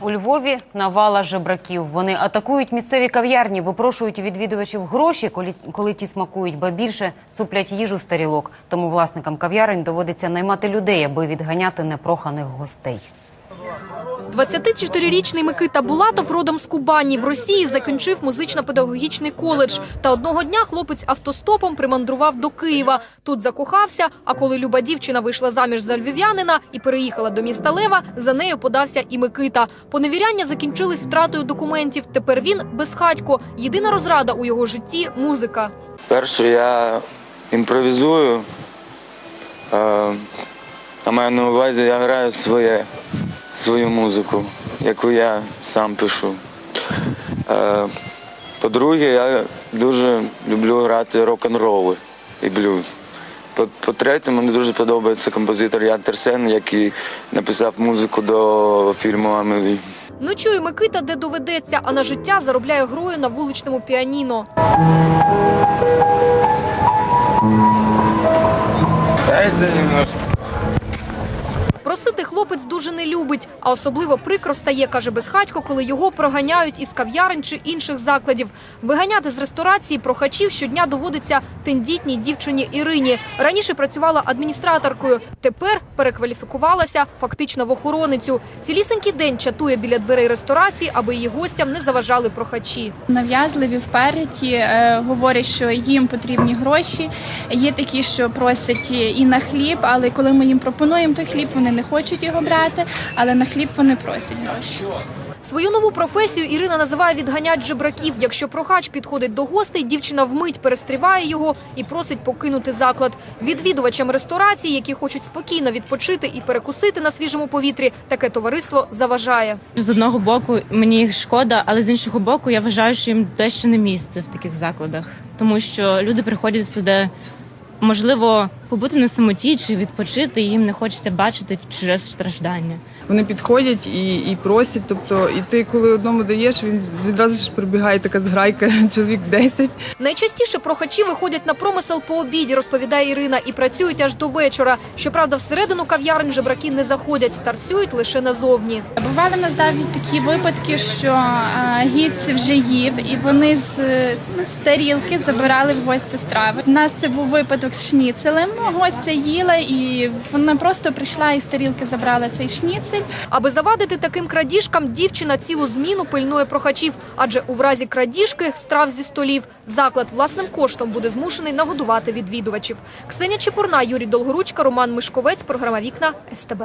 У Львові навала жебраків. Вони атакують місцеві кав'ярні, випрошують відвідувачів гроші, коли, коли ті смакують, ба більше цуплять їжу з тарілок. Тому власникам кав'ярень доводиться наймати людей, аби відганяти непроханих гостей. 24-річний Микита Булатов родом з Кубані в Росії закінчив музично-педагогічний коледж. Та одного дня хлопець автостопом примандрував до Києва. Тут закохався. А коли люба дівчина вийшла заміж за львів'янина і переїхала до міста Лева, за нею подався і Микита. Поневіряння закінчились втратою документів. Тепер він безхатько. Єдина розрада у його житті музика. Перше, я імпровізую, е, а маю на увазі, я граю своє, свою музику, яку я сам пишу. Е, По-друге, я дуже люблю грати рок-н-роли і блюз. По- По-третє, мені дуже подобається композитор Ян Терсен, який написав музику до фільму Амелі. Ночує Микита, де доведеться, а на життя заробляє грою на вуличному піаніно. Просити хлопець дуже не любить, а особливо прикро стає, каже безхатько, коли його проганяють із кав'ярень чи інших закладів. Виганяти з ресторації прохачів щодня доводиться тендітній дівчині Ірині. Раніше працювала адміністраторкою, тепер перекваліфікувалася фактично в охороницю. Цілісенький день чатує біля дверей ресторації, аби її гостям не заважали прохачі. Нав'язливі вперті е, говорять, що їм потрібні гроші. Є такі, що просять і на хліб, але коли ми їм пропонуємо той хліб, вони не хочуть його брати, але на хліб вони просять гроші. Свою нову професію Ірина називає відганять жебраків. Якщо прохач підходить до гостей, дівчина вмить перестріває його і просить покинути заклад. Відвідувачам ресторації, які хочуть спокійно відпочити і перекусити на свіжому повітрі, таке товариство заважає. З одного боку мені їх шкода, але з іншого боку, я вважаю, що їм дещо не місце в таких закладах, тому що люди приходять сюди, можливо, побути на самоті чи відпочити, і їм не хочеться бачити чуже страждання. Вони підходять і, і просять. Тобто, і ти, коли одному даєш, він відразу ж прибігає така зграйка, чоловік 10. Найчастіше прохачі виходять на промисел по обіді, розповідає Ірина, і працюють аж до вечора. Щоправда, всередину кав'ярень жебраки не заходять, старцюють лише назовні. Бували в нас навіть такі випадки, що а, гість вже їв, і вони з, е, з тарілки забирали в гостя страви. У нас це був випадок з шніцелем. Гостя їла, і вона просто прийшла і з тарілки забрала цей шніцель. Аби завадити таким крадіжкам, дівчина цілу зміну пильнує прохачів, адже у разі крадіжки страв зі столів заклад власним коштом буде змушений нагодувати відвідувачів. Ксенія Чепурна, Юрій Долгоручка, Роман Мишковець, програма Вікна СТБ.